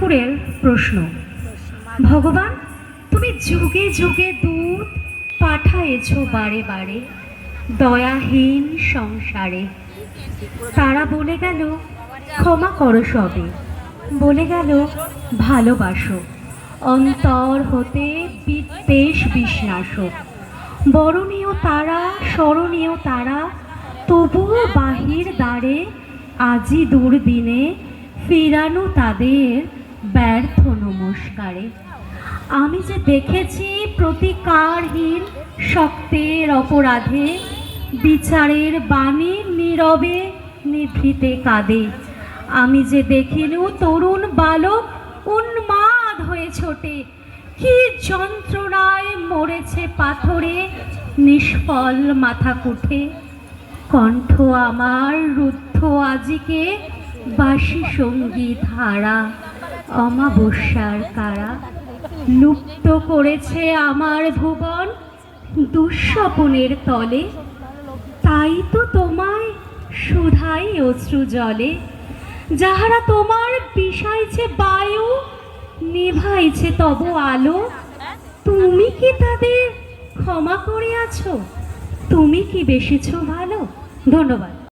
ঠাকুরের প্রশ্ন। ভগবান, তুমি যুগে যুগে দূত পাঠায়েছ বারে বারে, দয়াহীন সংসারে। তারা বলে গেল, ক্ষমা করো সবে। বলে গেল, ভালোবাসো। অন্তর হতে বিদ্বেষ বিশ্বাসক বরণীয় তারা, স্মরণীয় তারা, তবুও বাহির দ্বারে আজি দুর্দিনে ফিরানো তাদের ব্যর্থ নমস্কারে। আমি যে দেখেছি প্রতিকারহীন শক্তের অপরাধে, বিচারের বাণী নীরবে নিভৃতে কাঁদে। আমি যে দেখিনু তরুণ বালক উন্মাদ হয়ে ছোটে, কি যন্ত্রণায় মরেছে পাথরে নিষ্ফল মাথা কুঠে। কণ্ঠ আমার রুদ্ধ আজিকে বাসি সংগীত হারা অমাবস্যার কারা লুপ্ত করেছে আমার ভুবন? দুঃস্বপনের তলে, তাই তো তোমায় সুধাই অশ্রু জলে। যাহারা তোমার বিষাইছে বায়ু, নিভাইছে তব আলো। তুমি কি তাদের ক্ষমা করে আছো? তুমি কি বেশিছ ভালো? ধন্যবাদ।